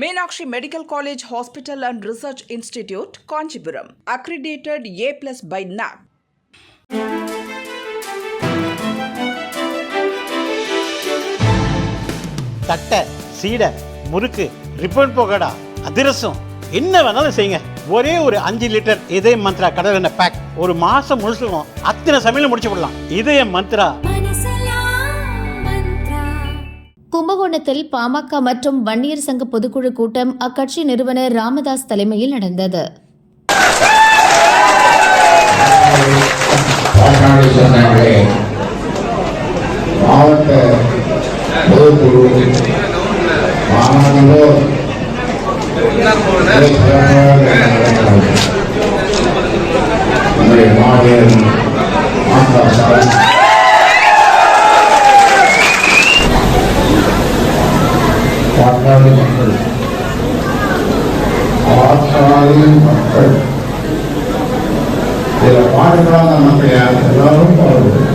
Meenakshi medical college hospital and research institute Kanchipuram. Accredited A plus by NAAC தட்டை சீடை முறுக்கு ribbon போகடா அதிரசம் என்ன வேணாலும் செய்யுங்க. ஒரே ஒரு அஞ்சு லிட்டர் இதய மந்த்ரா கடல் எண்ணெய் பேக் ஒரு மாசம் முழுசுக்கும் அத்தனை சமையல முடிச்சு விடலாம் இதய மந்த்ரா. கும்பகோணத்தில் பாமக மற்றும் வன்னியர் சங்க பொதுக்குழு கூட்டம் அக்கட்சி நிறுவனர் ராமதாஸ் தலைமையில் நடந்தது. மாவட்ட பொதுக்குழு பாட்டாளி மக்கள். பாட்டாளி மக்கள். இதில் பாடுபடாத மக்கள் யார் எல்லாரும் பாடுவோம்.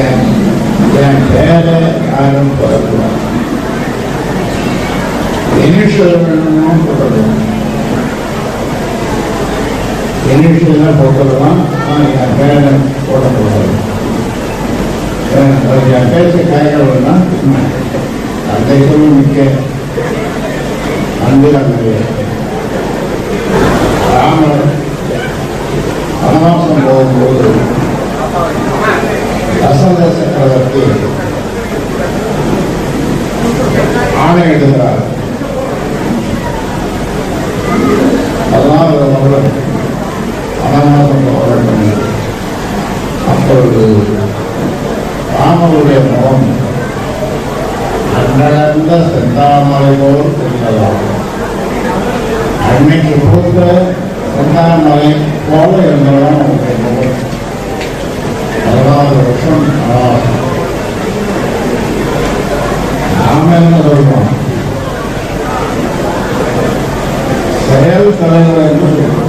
என் என் பேரை யாரும் சொல்லக்கூடாது இனிஷியல் வேணும்னு சொல்லணும் தான் போட்டுடலாம் ஆனால் என் பேரை போடக்கூடாது. என் என் பேச்சு கைகள்னா அந்த சொல்லி மிக்க அன்பில் அந்த ராமர் வனவாசம் போகும்போது வசந்த சக்கரவர்த்தி ஆணையிடுகிறார் அதனால் அவர்கள் வனவாசம் போக வேண்டும். அப்பொழுது ராமருடைய முகம் அன்றளந்த செந்தாமலை போல் தெரிந்ததாம் அன்னைக்கு பூத்த செந்தாமலை போல இருந்தவன் அவனுடைய முகம் பதினாறு வருஷம் ஆனாலும் நாம என்ன சொல்றோம்? செயல் தலைவர் என்று மக்களுக்கு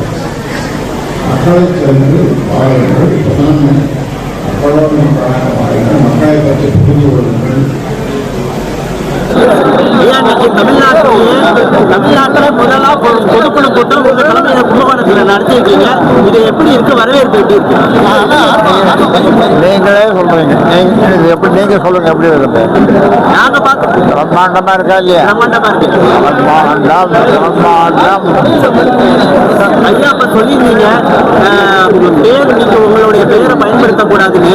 மக்களை சென்று வாருங்கள் தமிழ்நாட்டில் முதலா பொதுக்குழு கூட்டம் உங்க தலைமையில கும்பகோணத்தில் நடத்திருக்கீங்க. இது எப்படி இருக்கு வரவேற்பு எப்படி இருக்கு? நீங்களே சொல்றீங்க. இது எப்படி நீங்க சொல்லுங்க எப்படி இருக்குது நாங்க பார்த்து பிரம்மாண்டமா இருக்கா இல்லையா? பிரம்மாண்டமா இருக்கு. பிரம்மாண்டம் பிரம்மாண்டம். ஐயா இப்ப சொல்லியிருந்தீங்க பேர் நீங்க உங்களுடைய பெயரை பயன்படுத்தக்கூடாதுன்னு.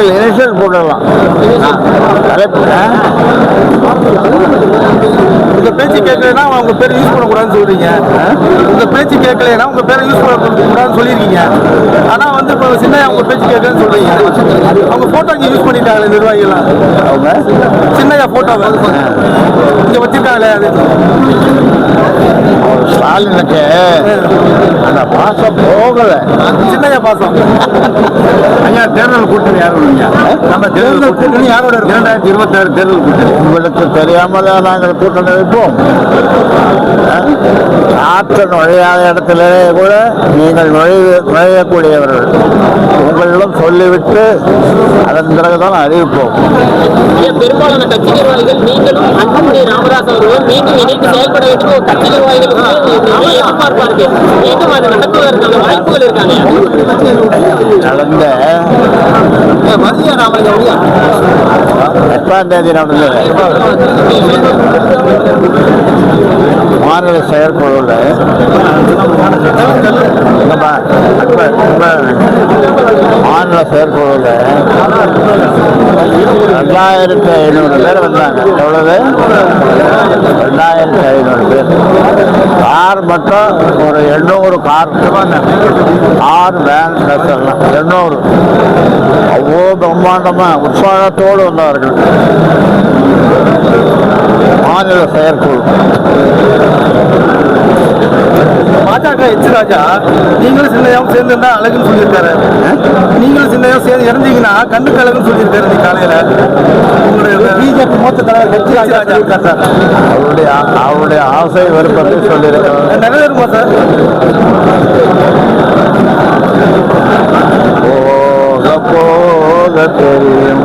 இனிஷியல் இனிஷியல் போட்டுடலாம்? உங்க பேச்சு கேட்கலன்னா உங்க பேர் யூஸ் பண்ணக்கூடாதுன்னு சொல்றீங்க. உங்க பேச்சு கேட்கலன்னா உங்க பேரை யூஸ் பண்ணக்கூடாதுன்னு சொல்லியிருக்கீங்க ஆனா வந்து இப்போ சின்ன உங்க பேச்சு கேட்கலன்னு சொல்றீங்க. அவங்க போட்டோ இங்க யூஸ் பண்ணிட்டாங்களே நிர்வாகிகள்லாம். அவங்க? சின்னையா போட்டோவை இங்க வச்சிருக்காங்களே அது. ஸ்டாலினுக்கு அந்த பாசம் போகல. சின்னையா பாசம். தேர்தல் கூட்டணி யாரும் நம்ம தேர்தல் கூட்டணி யாரோட இரண்டாயிரத்தி இருபத்தி ஆறு தேர்தல் கூட்டணி. உங்களுக்கு தெரியாமல நாங்கள் கூட்டணி வைப்போம். ஆற்ற நுழையாத இடத்துல கூட நீங்கள் நுழைவு நுழையக்கூடியவர்கள். உங்களிடம் சொல்லிவிட்டு அதன் பிறகுதான் அறிவிப்போம். ஐயா, பெரும்பாலான கட்சி நிர்வாகிகள் நீங்களும் அன்புமணி ராமதாஸ் அவர்களும் மீண்டும் இணைந்து செயல்பட வேண்டும் கட்சி மீண்டும் அது நடத்துவதற்கான வாய்ப்புகள் இருக்காங்க. நடந்த எட்டாம் தேதி நடந்தது மாநில செயற்குழுவில் மாநில செயற்குழுவில் ரெண்டாயிரத்தி ஐநூறு பேர் வந்தாங்க. எவ்வளவு? ரெண்டாயிரத்தி ஐநூறு பேர். கார் மட்டும் ஒரு எண்ணூறு கார் கார் வேன் பஸ் எல்லாம் எண்ணூறு. அவ்வளோ பிரம்மாண்டமாக உற்சாகத்தோடு வந்தார்கள். மாநில செயற்குழு. பாஜக எச் ராஜா நீங்களும் சின்னையாவும் சேர்ந்து இருந்தா அழகுன்னு சொல்லியிருக்காரு. நீங்களும் சின்னையாவும் சேர்ந்து இறந்தீங்கன்னா கண்ணுக்கு அழகுன்னு சொல்லியிருக்காரு இன்னைக்கு காலையில. உங்களுடைய பிஜேபி மூத்த தலைவர் ராஜா சொல்லியிருக்காரு. சார் அவருடைய அவருடைய ஆசை விருப்பத்தை சொல்லியிருக்கிறார் நிறைவேறுமா சார்? போக போக தெரியும்.